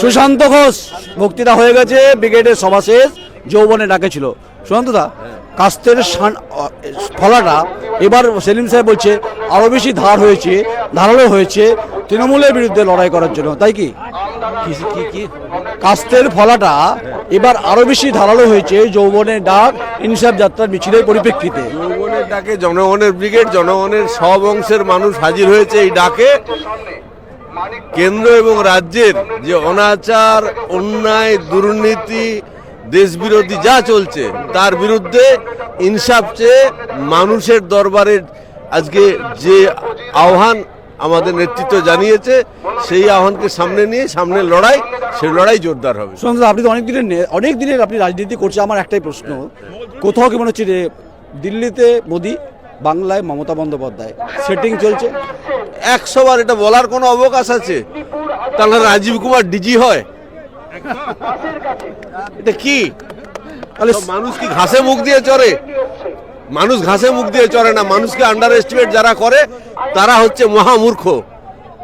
সুশান্ত ঘোষ বক্তৃতা হয়ে গেছে ব্রিগেডের সভা শেষ যৌবনে ডাকেছিল সুশান্ত দা কাস্তের ফলাটা এবার সেলিম সাহেব বলছে আরও বেশি ধার হয়েছে ধারালো হয়েছে তৃণমূলের বিরুদ্ধে লড়াই করার জন্য। তাই কি কি কি? কাস্তের ফলাটা এবার আরও বেশি ধারালো হয়েছে যৌবনের ডাক ইনসাফ যাত্রার মিছিলের পরিপ্রেক্ষিতে। যৌবনের ডাকে জনগণের ব্রিগেড জনগণের সব অংশের মানুষ হাজির হয়েছে এই ডাকে। কেন্দ্র এবং রাজ্যের যে অনাচার, অন্যায়, দুর্নীতি, দেশবিরোধী যা চলছে, তার বিরুদ্ধে ইনসাফ চেয়ে মানুষের দরবারে আজকে যে আহ্বান আমাদের নেতৃত্ব জানিয়েছে, সেই আহ্বানকে সামনে নিয়ে সামনে লড়াই, সেই লড়াই জোরদার হবে। সুশান্ত আপনি তো অনেক দিনের অনেক দিনের আপনি রাজনীতি করছে আমার একটাই প্রশ্ন। কোথাও কি মনে হচ্ছে যে দিল্লিতে মোদি, বাংলায় মমতা বন্দ্যোপাধ্যায়? সেটিং চলছে। একশো বার এটা বলার কোনো অবকাশ আছে? তাহলে রাজীব কুমার ডিজি হয়। এটা কি? তাহলে মানুষ কি ঘাসে মুখ দিয়ে চড়ে? মানুষ ঘাসে মুখ দিয়ে চড়ে না মানুষকে আন্ডার এস্টিমেট যারা করে তারা হচ্ছে মহামূর্খ।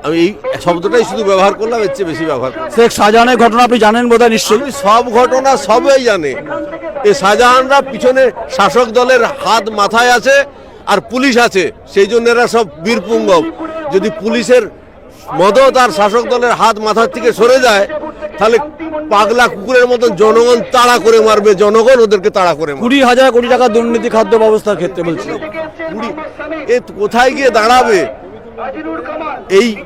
আমি এই শব্দটাই শুধু ব্যবহার করলাম এর চেয়ে বেশি ব্যবহার শেখ শাহজাহানের ঘটনা আপনি জানেন বোধহয় নিশ্চয়ই? সব ঘটনা সবাই জানে। এই শাহজাহানরা পিছনে শাসক দলের হাত মাথায় আছে আর পুলিশ আছে সেই জন্য এরা সব বীরপুঙ্গব। যদি পুলিশের মদত আর শাসক দলের হাত মাথার থেকে সরে যায় তাহলে পাগলা কুকুরের মতন জনগণ তাড়া করে মারবে জনগণ ওদেরকে তাড়া করে কুড়ি হাজার কোটি টাকা দুর্নীতি খাদ্য ব্যবস্থার ক্ষেত্রে বলছি। কুড়ি- এ কোথায় গিয়ে দাঁড়াবে? এই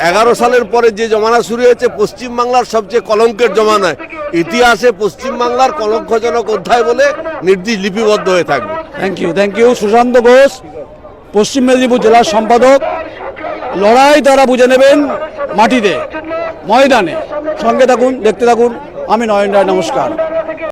এগারো সালের পরে যে জমানা শুরু হয়েছে পশ্চিম বাংলার সবচেয়ে কলঙ্কের জমানায়। ইতিহাসে পশ্চিম বাংলার কলঙ্কজনক অধ্যায় বলে নির্দিষ্ট লিপিবদ্ধ হয়ে থাকবে। Thank you thank you Sushanta Ghosh Paschim Medinipur জেলার সম্পাদক। লড়াই তারা বুঝে নেবেন মাটিতে ময়দানে। সঙ্গে থাকুন দেখতে থাকুন। আমি নয়ন রায় নমস্কার।